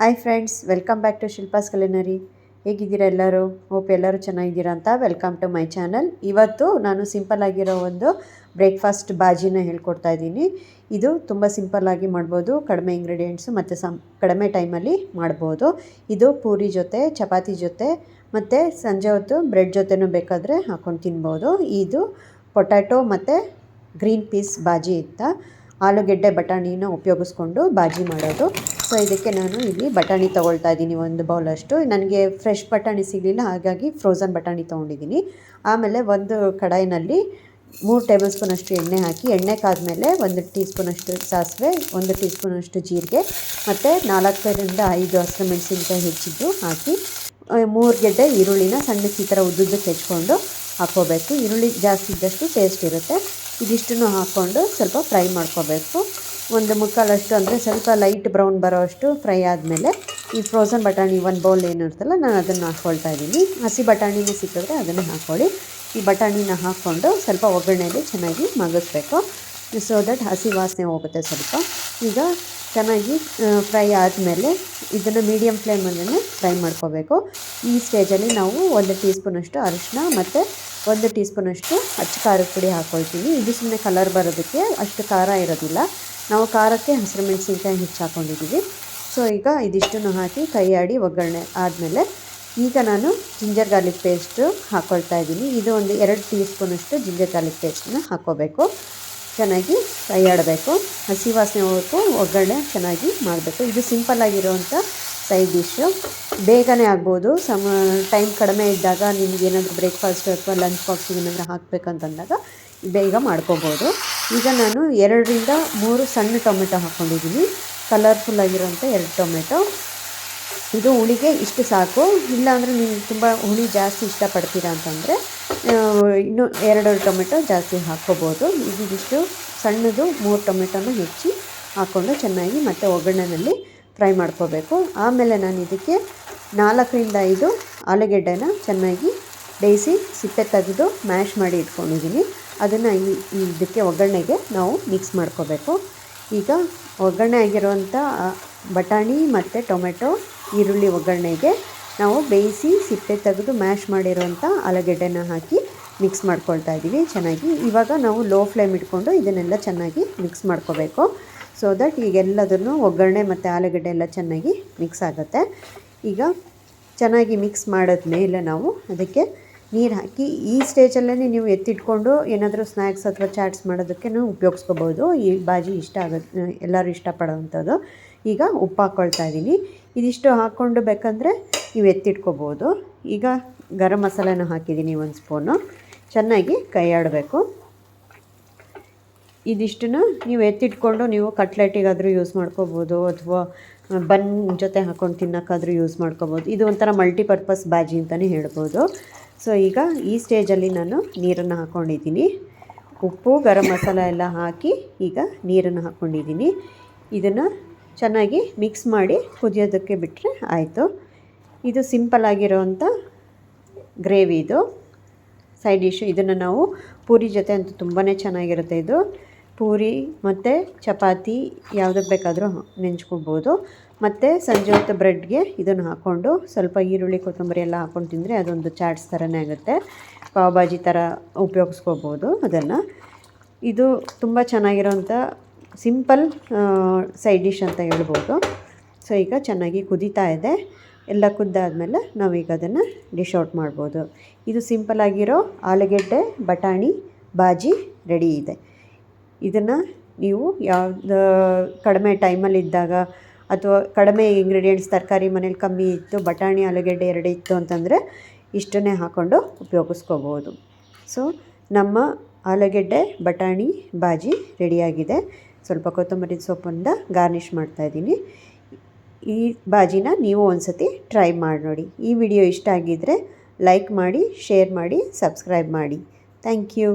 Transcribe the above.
Hi friends welcome back to Shilpa's culinary ಹೇಗಿದ್ದೀರಾ ಎಲ್ಲರೂ? Hope ಎಲ್ಲರೂ ಚೆನ್ನಾಗಿದ್ದೀರಾ ಅಂತ ವೆಲ್ಕಮ್ ಟು ಮೈ ಚಾನಲ್ ಇವತ್ತು ನಾನು ಸಿಂಪಲ್ ಆಗಿರೋ ಒಂದು ಬ್ರೇಕ್ಫಾಸ್ಟ್ ಬಾಜಿನ ಹೇಳ್ಕೊಡ್ತಾ ಇದ್ದೀನಿ. ಇದು ತುಂಬ ಸಿಂಪಲ್ಲಾಗಿ ಮಾಡ್ಬೋದು, ಕಡಿಮೆ ಇಂಗ್ರೀಡಿಯೆಂಟ್ಸು ಮತ್ತು ಸಮ್ ಕಡಿಮೆ ಟೈಮಲ್ಲಿ ಮಾಡ್ಬೋದು. ಇದು ಪೂರಿ ಜೊತೆ, ಚಪಾತಿ ಜೊತೆ ಮತ್ತು ಸಂಜೆ ಹೊತ್ತು ಬ್ರೆಡ್ ಜೊತೆನೂ ಬೇಕಾದರೆ ಹಾಕ್ಕೊಂಡು ತಿನ್ಬೋದು. ಇದು ಪೊಟ್ಯಾಟೊ ಮತ್ತು ಗ್ರೀನ್ ಪೀಸ್ ಬಾಜಿ ಇತ್ತ. ಆಲೂಗೆಡ್ಡೆ ಬಟಾಣಿನ ಉಪಯೋಗಿಸ್ಕೊಂಡು ಬಾಜಿ ಮಾಡೋದು. ಸೊ, ಇದಕ್ಕೆ ನಾನು ಇಲ್ಲಿ ಬಟಾಣಿ ತೊಗೊಳ್ತಾ ಇದ್ದೀನಿ ಒಂದು ಬೌಲಷ್ಟು ನನಗೆ ಫ್ರೆಶ್ ಬಟಾಣಿ ಸಿಗಲಿಲ್ಲ, ಹಾಗಾಗಿ ಫ್ರೋಝನ್ ಬಟಾಣಿ ತೊಗೊಂಡಿದ್ದೀನಿ. ಆಮೇಲೆ ಒಂದು ಕಡಾಯಿನಲ್ಲಿ ಮೂರು ಟೇಬಲ್ ಸ್ಪೂನಷ್ಟು ಎಣ್ಣೆ ಹಾಕಿ, ಎಣ್ಣೆ ಕಾದಮೇಲೆ ಒಂದು ಟೀ ಸ್ಪೂನಷ್ಟು ಸಾಸಿವೆ, ಒಂದು ಟೀ ಸ್ಪೂನಷ್ಟು ಜೀರಿಗೆ, ಮತ್ತು ನಾಲ್ಕರಿಂದ ಐದು ಹಸಿರು ಮೆಣಸಿನ್ಕಾಯಿ ಹೆಚ್ಚಿದ್ದು ಹಾಕಿ ಮೂರು ಗೆಡ್ಡೆ ಈರುಳ್ಳಿನ ಸಣ್ಣಕ್ಕೆ ಈ ಥರ ಉದ್ದುದ್ದಕ್ಕೆ ಹೆಚ್ಕೊಂಡು ಹಾಕ್ಕೋಬೇಕು. ಈರುಳ್ಳಿ ಜಾಸ್ತಿ ಇದ್ದಷ್ಟು ಟೇಸ್ಟ್ ಇರುತ್ತೆ. ಇದಿಷ್ಟನ್ನು ಹಾಕ್ಕೊಂಡು ಸ್ವಲ್ಪ ಫ್ರೈ ಮಾಡ್ಕೋಬೇಕು. ಒಂದು ಮುಕ್ಕಾಲಷ್ಟು ಅಂದರೆ ಸ್ವಲ್ಪ ಲೈಟ್ ಬ್ರೌನ್ ಬರೋ ಅಷ್ಟು ಫ್ರೈ ಆದಮೇಲೆ ಈ ಫ್ರೋಸನ್ ಬಟಾಣಿ ಒಂದು ಬೌಲ್ ಏನು ಇರ್ತಲ್ಲ ನಾನು ಅದನ್ನು ಹಾಕ್ಕೊಳ್ತಾ ಇದ್ದೀನಿ. ಹಸಿ ಬಟಾಣಿನೇ ಸಿಕ್ಕಿದ್ರೆ ಅದನ್ನು ಹಾಕ್ಕೊಳ್ಳಿ. ಈ ಬಟಾಣಿನ ಹಾಕ್ಕೊಂಡು ಸ್ವಲ್ಪ ಒಗ್ಗರಣೆಯಲ್ಲಿ ಚೆನ್ನಾಗಿ ಮಗಿಸ್ಬೇಕು. ಸೊ ದಟ್ ಹಸಿ ವಾಸನೆ ಹೋಗುತ್ತೆ ಸ್ವಲ್ಪ. ಈಗ ಚೆನ್ನಾಗಿ ಫ್ರೈ ಆದಮೇಲೆ ಇದನ್ನು ಮೀಡಿಯಮ್ ಫ್ಲೇಮಲ್ಲೇ ಫ್ರೈ ಮಾಡ್ಕೋಬೇಕು. ಈ ಸ್ಟೇಜಲ್ಲಿ ನಾವು ಒಂದು ಟೀ ಸ್ಪೂನಷ್ಟು ಅರಿಶಿನ ಮತ್ತು ಒಂದು ಟೀ ಸ್ಪೂನಷ್ಟು ಅಚ್ಚ ಖಾರದ ಪುಡಿ ಹಾಕ್ಕೊಳ್ತೀನಿ ಇದು ಸುಮ್ಮನೆ ಕಲರ್ ಬರೋದಕ್ಕೆ ಅಷ್ಟು ಖಾರ ಇರೋದಿಲ್ಲ. ನಾವು ಖಾರಕ್ಕೆ ಹಸಿರು ಮೆಣಸಿನ್ಕಾಯಿ ಹೆಚ್ಚು ಹಾಕ್ಕೊಂಡಿದ್ದೀವಿ ಸೊ ಈಗ ಇದಿಷ್ಟನ್ನು ಹಾಕಿ ಕೈ ಒಗ್ಗರಣೆ ಆದಮೇಲೆ ಈಗ ನಾನು ಜಿಂಜರ್ ಗಾರ್ಲಿಕ್ ಪೇಸ್ಟು ಹಾಕ್ಕೊಳ್ತಾ ಇದ್ದೀನಿ. ಇದು ಒಂದು ಎರಡು ಟೀ ಸ್ಪೂನಷ್ಟು ಜಿಂಜರ್ ಗಾರ್ಲಿಕ್ ಪೇಸ್ಟನ್ನ ಹಾಕ್ಕೋಬೇಕು ಚೆನ್ನಾಗಿ ಕೈ ಹಸಿ ವಾಸನೆ ಹೋಗಬೇಕು ಒಗ್ಗರಣೆ ಚೆನ್ನಾಗಿ ಮಾಡಬೇಕು. ಇದು ಸಿಂಪಲ್ಲಾಗಿರೋವಂಥ ಸೈಡ್ ಡಿಶ್ಶು ಬೇಗನೆ ಆಗ್ಬೋದು. ಸಮ ಟೈಮ್ ಕಡಿಮೆ ಇದ್ದಾಗ ನಿಮ್ಗೆ ಏನಾದರೂ ಬ್ರೇಕ್ಫಾಸ್ಟ್ ಅಥವಾ ಲಂಚ್ ಬಾಕ್ಸಿಗೆ ಏನಾದರೂ ಹಾಕಬೇಕಂತಂದಾಗ ಬೇಗ ಮಾಡ್ಕೋಬೋದು. ಈಗ ನಾನು ಎರಡರಿಂದ ಮೂರು ಸಣ್ಣ ಟೊಮೆಟೊ ಹಾಕ್ಕೊಂಡಿದ್ದೀನಿ ಕಲರ್ಫುಲ್ ಆಗಿರೋಂಥ ಎರಡು ಟೊಮೆಟೊ. ಇದು ಹುಳಿಗೆ ಇಷ್ಟು ಸಾಕು. ಇಲ್ಲಾಂದರೆ ನೀವು ತುಂಬ ಹುಳಿ ಜಾಸ್ತಿ ಇಷ್ಟಪಡ್ತೀರಾ ಅಂತಂದರೆ ಇನ್ನೂ ಎರಡು ಟೊಮೆಟೊ ಜಾಸ್ತಿ ಹಾಕ್ಕೋಬೋದು. ಇದಿಷ್ಟು ಸಣ್ಣದು ಮೂರು ಟೊಮೆಟೊನ ಹೆಚ್ಚಿ ಹಾಕ್ಕೊಂಡು ಚೆನ್ನಾಗಿ ಮತ್ತು ಒಗ್ಗರಣೆಯಲ್ಲಿ ಫ್ರೈ ಮಾಡ್ಕೋಬೇಕು. ಆಮೇಲೆ ನಾನು ಇದಕ್ಕೆ ನಾಲ್ಕರಿಂದ ಐದು ಆಲೂಗೆಡ್ಡೆನ ಚೆನ್ನಾಗಿ ಬೇಯಿಸಿ ಸಿಪ್ಪೆ ತೆಗೆದು ಮ್ಯಾಶ್ ಮಾಡಿ ಇಟ್ಕೊಂಡಿದ್ದೀನಿ. ಅದನ್ನು ಈ ಇದಕ್ಕೆ ಒಗ್ಗರಣೆಗೆ ನಾವು ಮಿಕ್ಸ್ ಮಾಡ್ಕೋಬೇಕು. ಈಗ ಒಗ್ಗರಣೆ ಆಗಿರುವಂಥ ಬಟಾಣಿ ಮತ್ತು ಟೊಮೆಟೊ, ಈರುಳ್ಳಿ ಒಗ್ಗರಣೆಗೆ ನಾವು ಬೇಯಿಸಿ ಸಿಪ್ಪೆ ತೆಗೆದು ಮ್ಯಾಶ್ ಮಾಡಿರೋಂಥ ಆಲೂಗೆಡ್ಡೆನ ಹಾಕಿ ಮಿಕ್ಸ್ ಮಾಡ್ಕೊಳ್ತಾ ಇದ್ದೀವಿ, ಚೆನ್ನಾಗಿ. ಇವಾಗ ನಾವು ಲೋ ಫ್ಲೇಮ್ ಇಟ್ಕೊಂಡು ಇದನ್ನೆಲ್ಲ ಚೆನ್ನಾಗಿ ಮಿಕ್ಸ್ ಮಾಡ್ಕೋಬೇಕು. ಸೊ ದಟ್ ಈಗೆಲ್ಲದನ್ನು ಒಗ್ಗರಣೆ ಮತ್ತು ಆಲೂಗಡ್ಡೆ ಎಲ್ಲ ಚೆನ್ನಾಗಿ ಮಿಕ್ಸ್ ಆಗುತ್ತೆ. ಈಗ ಚೆನ್ನಾಗಿ ಮಿಕ್ಸ್ ಮಾಡಿದ್ಮೇಲೆ ನಾವು ಅದಕ್ಕೆ ನೀರು ಹಾಕಿ ಈ ಸ್ಟೇಜಲ್ಲೇ ನೀವು ಎತ್ತಿಟ್ಕೊಂಡು ಏನಾದರೂ ಸ್ನ್ಯಾಕ್ಸ್ ಅಥವಾ ಚಾಟ್ಸ್ ಮಾಡೋದಕ್ಕೆ ನಾವು ಉಪಯೋಗಿಸ್ಕೋಬೋದು. ಈ ಬಾಜಿ ಇಷ್ಟ ಆಗುತ್ತೆ ಎಲ್ಲರೂ ಇಷ್ಟಪಡೋವಂಥದ್ದು. ಈಗ ಉಪ್ಪು ಹಾಕ್ಕೊಳ್ತಾ ಇದ್ದೀನಿ ಇದಿಷ್ಟು ಹಾಕ್ಕೊಂಡು ಬೇಕಂದರೆ ನೀವು ಎತ್ತಿಟ್ಕೋಬೋದು. ಈಗ ಗರಂ ಮಸಾಲೆನೂ ಹಾಕಿದ್ದೀನಿ ಒಂದು ಸ್ಪೂನು. ಚೆನ್ನಾಗಿ ಕೈ ಆಡಬೇಕು ಇದಿಷ್ಟನ್ನು ನೀವು ಎತ್ತಿಟ್ಕೊಂಡು ನೀವು ಕಟ್ಲೆಟಿಗಾದರೂ ಯೂಸ್ ಮಾಡ್ಕೋಬೋದು ಅಥವಾ ಬನ್ ಜೊತೆ ಹಾಕ್ಕೊಂಡು ತಿನ್ನೋಕ್ಕಾದರೂ ಯೂಸ್ ಮಾಡ್ಕೋಬೋದು. ಇದು ಒಂಥರ ಮಲ್ಟಿಪರ್ಪಸ್ ಬಾಜಿ ಅಂತಲೇ ಹೇಳ್ಬೋದು. ಸೊ, ಈಗ ಈ ಸ್ಟೇಜಲ್ಲಿ ನಾನು ನೀರನ್ನು ಹಾಕ್ಕೊಂಡಿದ್ದೀನಿ ಉಪ್ಪು, ಗರಂ ಮಸಾಲ ಎಲ್ಲ ಹಾಕಿ ಈಗ ನೀರನ್ನು ಹಾಕ್ಕೊಂಡಿದ್ದೀನಿ ಇದನ್ನು ಚೆನ್ನಾಗಿ ಮಿಕ್ಸ್ ಮಾಡಿ ಕುದಿಯೋದಕ್ಕೆ ಬಿಟ್ಟರೆ ಆಯಿತು. ಇದು ಸಿಂಪಲ್ ಗ್ರೇವಿ ಇದು. ಸೈಡ್ ಡಿಶ್ ಇದನ್ನು ನಾವು ಪೂರಿ ಜೊತೆ ಅಂತೂ ತುಂಬಾ ಚೆನ್ನಾಗಿರುತ್ತೆ ಇದು. ಪೂರಿ ಮತ್ತು ಚಪಾತಿ ಯಾವುದಕ್ಕೆ ಬೇಕಾದರೂ ನೆಂಚ್ಕೊಬೋದು. ಮತ್ತು ಸಂಜೆ ಹೊತ್ತು ಬ್ರೆಡ್ಗೆ ಇದನ್ನು ಹಾಕ್ಕೊಂಡು ಸ್ವಲ್ಪ ಈರುಳ್ಳಿ, ಕೊತ್ತಂಬರಿ ಎಲ್ಲ ಹಾಕ್ಕೊಂಡು ತಿಂದರೆ ಅದೊಂದು ಚಾಟ್ಸ್ ಥರನೇ ಆಗುತ್ತೆ. ಪಾವ್ ಭಾಜಿ ಥರ ಉಪಯೋಗಿಸ್ಕೋಬೋದು ಅದನ್ನು. ಇದು ತುಂಬ ಚೆನ್ನಾಗಿರೋಂಥ ಸಿಂಪಲ್ ಸೈಡ್ ಡಿಶ್ ಅಂತ ಹೇಳ್ಬೋದು. ಸೊ, ಈಗ ಚೆನ್ನಾಗಿ ಕುದೀತಾ ಇದೆ. ಎಲ್ಲ ಕುದ್ದಾದಮೇಲೆ ನಾವೀಗ ಅದನ್ನು ಡಿಶ್ ಔಟ್ ಮಾಡ್ಬೋದು. ಇದು ಸಿಂಪಲ್ಲಾಗಿರೋ ಆಲೂಗೆಡ್ಡೆ, ಬಟಾಣಿ, ಬಾಜಿ ರೆಡಿ ಇದೆ. ಇದನ್ನು ನೀವು ಯಾವ್ದು ಕಡಿಮೆ ಟೈಮಲ್ಲಿದ್ದಾಗ ಅಥವಾ ಕಡಿಮೆ ಇಂಗ್ರೀಡಿಯೆಂಟ್ಸ್ ತರಕಾರಿ ಮನೇಲಿ ಕಮ್ಮಿ ಇತ್ತು, ಬಟಾಣಿ, ಆಲೂಗೆಡ್ಡೆ ಎರಡು ಇತ್ತು ಅಂತಂದರೆ ಇಷ್ಟನ್ನೇ ಹಾಕ್ಕೊಂಡು ಉಪಯೋಗಿಸ್ಕೋಬೋದು. ಸೊ ನಮ್ಮ ಆಲೂಗೆಡ್ಡೆ, ಬಟಾಣಿ, ಬಾಜಿ ರೆಡಿಯಾಗಿದೆ. ಸ್ವಲ್ಪ ಕೊತ್ತಂಬರಿ ಸೊಪ್ಪಿಂದ ಗಾರ್ನಿಷ್ ಮಾಡ್ತಾಯಿದ್ದೀನಿ ಈ ಬಾಜಿನ ನೀವು ಒಂದು ಸತಿ ಟ್ರೈ ಮಾಡಿ ನೋಡಿ. ಈ ವಿಡಿಯೋ ಇಷ್ಟ ಆಗಿದ್ದರೆ ಲೈಕ್ ಮಾಡಿ, ಶೇರ್ ಮಾಡಿ, ಸಬ್ಸ್ಕ್ರೈಬ್ ಮಾಡಿ. Thank you.